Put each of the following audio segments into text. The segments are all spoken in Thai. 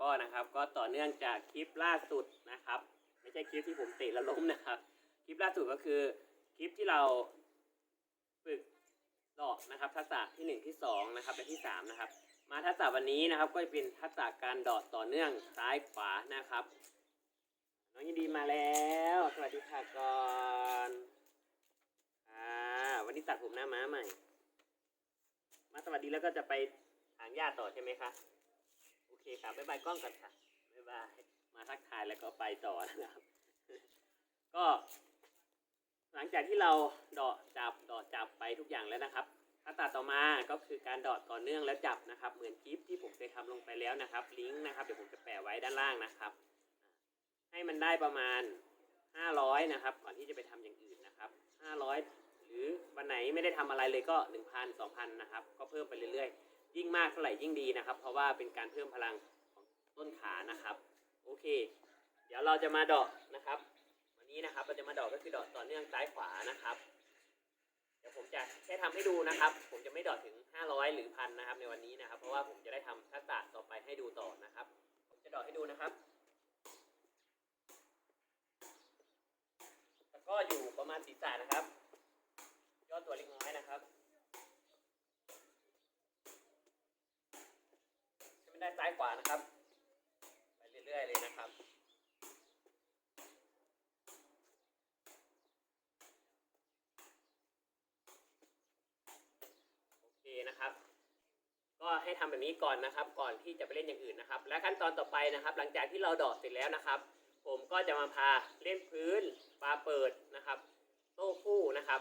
ก็นะครับ ก็ต่อเนื่องจากคลิปล่าสุดนะครับ ไม่ใช่คลิปที่ผมเตะแล้วล้มนะครับ คลิปล่าสุดก็คือคลิปที่เราฝึกดอกนะครับทักษะที่หนึ่งที่สองนะครับและที่สามนะครับ มาทักษะวันนี้นะครับ ก็จะเป็นทักษะการดอดต่อเนื่องซ้ายขวานะครับ น้องยินดีมาแล้ว สวัสดีค่ะก่อนอ่าวันนี้ตัดผมหน้าม้าใหม่ มาสวัสดีแล้วก็จะไปหางญาติต่อใช่ไหมคะ เคครับบ๊ายบายกล้องก่อนค่ะบ๊ายบายมาทักทายแล้วก็ไปต่อนะครับ ก็ หลังจากที่เราดอดจับดอดจับไปทุกอย่างแล้วนะครับขั้นตอนต่อมาก็คือการดอดต่อเนื่องแล้วจับนะครับ เหมือนคลิปที่ผมเคยทำลงไปแล้วนะครับ ลิงก์นะครับเดี๋ยวผมจะแปะไว้ด้านล่างนะครับ ให้มันได้ประมาณ 500 นะครับ ก่อนที่จะไปทำอย่างอื่นนะครับ 500 หรือวันไหนไม่ได้ทำอะไรเลยก็ 1,000 2,000 นะครับ ก็เพิ่มไปเรื่อยๆ ยิ่งมากเท่าไหร่ยิ่งดีนะครับ เพราะว่าเป็นการเพิ่มพลังของต้นขานะครับ โอเค เดี๋ยวเราจะมาดอกนะครับ วันนี้นะครับเราจะมาดอกก็คือดอกต่อเนื่องซ้ายขวานะครับ เดี๋ยวผมจะแค่ทำให้ดูนะครับ ผมจะไม่ดอกถึง 500 หรือพันนะครับ ในวันนี้นะครับ เพราะว่าผมจะได้ทำทักษะต่อไปให้ดูต่อนะครับ ผมจะดอกให้ดูนะครับแล้วก็อยู่ประมาณศีรษะนะครับย่อตัวเล็กน้อยนะครับจะ ได้ซ้ายขวานะครับ ไปเรื่อยๆเลยนะครับ โอเคนะครับ ก็ให้ทำแบบนี้ก่อนนะครับ ก่อนที่จะไปเล่นอย่างอื่นนะครับ และขั้นตอนต่อไปนะครับ หลังจากที่เราดอดเสร็จแล้วนะครับ ผมก็จะมาพาเล่นพื้นปลาเปิดนะครับ โต้คู่นะครับ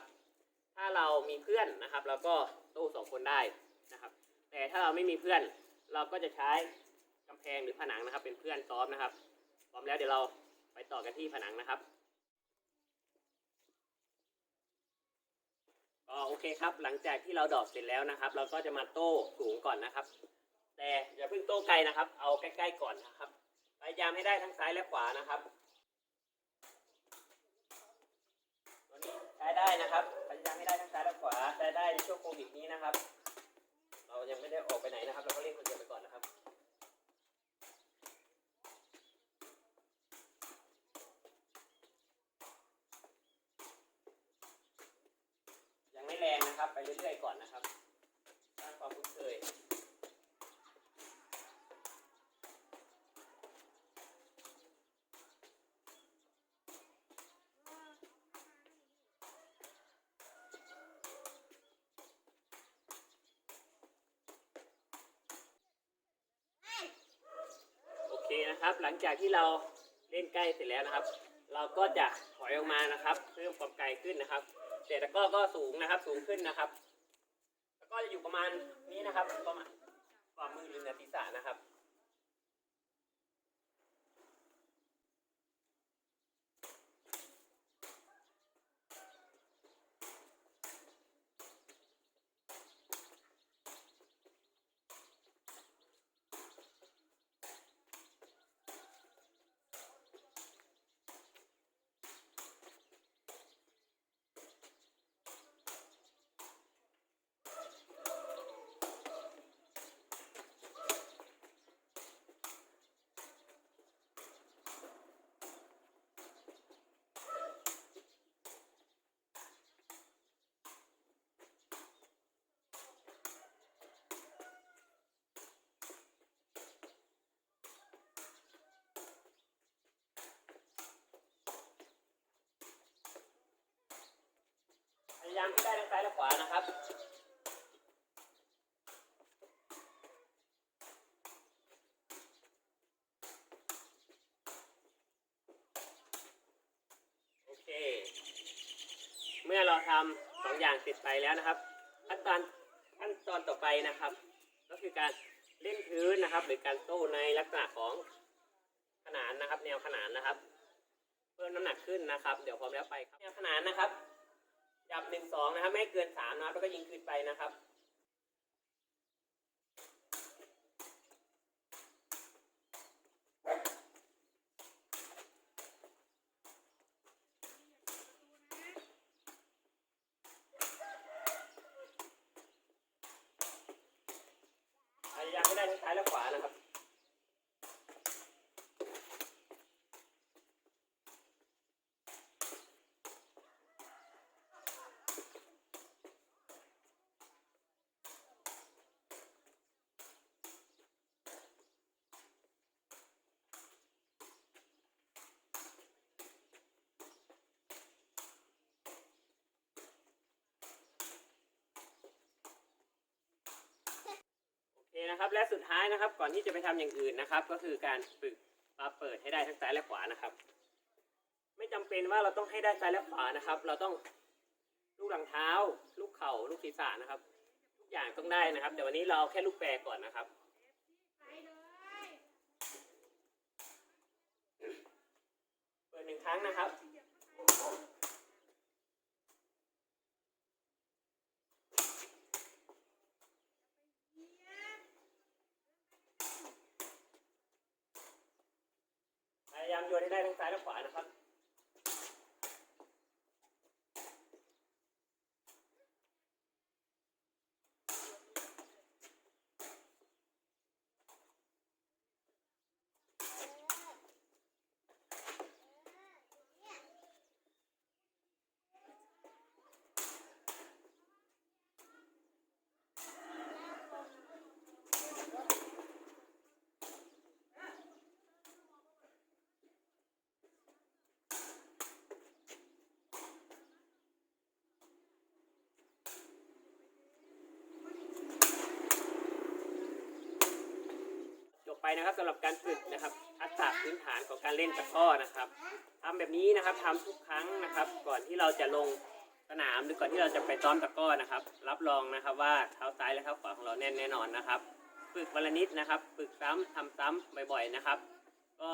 ถ้าเรามีเพื่อนนะครับ เราก็โต้สองคนได้นะครับ แต่ถ้าเราไม่มีเพื่อน เราก็จะใช้กำแพงหรือผนังนะครับ เป็นเพื่อนซ้อมนะครับพร้อมแล้วเดี๋ยวเราไปต่อกันที่ผนังนะครับก็โอเคครับ หลังจากที่เราดอกเสร็จแล้วนะครับ เราก็จะมาโต้สูงก่อนนะครับ แต่อย่าเพิ่งโต้ไกลนะครับ เอาใกล้ๆก่อนนะครับพยายามให้ได้ทั้งซ้ายและขวานะครับตัวนี้ใช้ได้นะครับพยายามให้ได้ทั้งซ้ายและขวาใช้ได้ในช่วงโควิดนี้นะครับ ยังไม่ได้ออกไปไหนนะครับ เราก็เล่นคนเดียวไปก่อนนะครับยังไม่แรงนะครับ ไปเรื่อยๆก่อนนะครับสร้างความคุ้นเคย นะครับ หลังจากที่เราเล่นใกล้เสร็จแล้วนะครับ เราก็จะถอยออกมานะครับ เพิ่มความไกลขึ้นนะครับแต่ตะก้อก็สูงนะครับ สูงขึ้นนะครับตะก้อจะอยู่ประมาณนี้นะครับ ประมาณฝ่ามือหรือเหนือศีรษะนะครับ มให้ได้ทั้งซ้ายและขวานะครับโอเค เมื่อเราทำสองอย่างเสร็จไปแล้วนะครับขั้นตอนขั้นตอนต่อไปนะครับ ก็คือการเล่นพื้นนะครับ หรือการโต้ในลักษณะของขนานนะครับ แนวขนานนะครับ เพิ่มน้ำหนักขึ้นนะครับ เดี๋ยวพร้อมแล้วไปครับแนวขนานนะครับ จับหนึ่งสองนะครับ ไม่เกินสามนะครับแล้วก็ยิงขึ้นไปนะครับพยายามให้ได้ทั้งซ้ายและขวานะ นะครับ และสุดท้ายนะครับ ก่อนที่จะไปทำอย่างอื่นนะครับ ก็คือการฝึกปาเปิดให้ได้ทั้งซ้ายและขวานะครับ ไม่จำเป็นว่าเราต้องให้ได้ซ้ายและขวานะครับ เราต้องลูกหลังเท้า ลูกเข่าลูกศีรษะนะครับ ทุกอย่างต้องได้นะครับแต่วันนี้เราแค่ลูกแปรก่อนนะครับเปิดหนึ่งครั้งนะครับ พ ยางซ้ายและขวานะครับ นะครับสำหรับการฝึกนะครับทักษะพื้นฐานของการเล่นตะก้อนะครับทำแบบนี้นะครับทำทุกครั้งนะครับ ก่อนที่เราจะลงสนามหรือก่อนที่เราจะไปซ้อมตะก้อนะครับ รับรองนะครับว่าเท้าซ้ายและเท้าขวาของเราแน่นแน่นอนนะครับฝึกวันละนิดนะครับ ฝึกซ้ำทำซ้ำบ่อยๆนะครับ ก็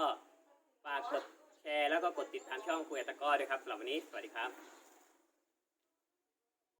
ฝากกดแชร์แล้วก็กดติดตามช่องคุยกับตะก้อด้วยครับสำหรับวันนี้สวัสดีครับ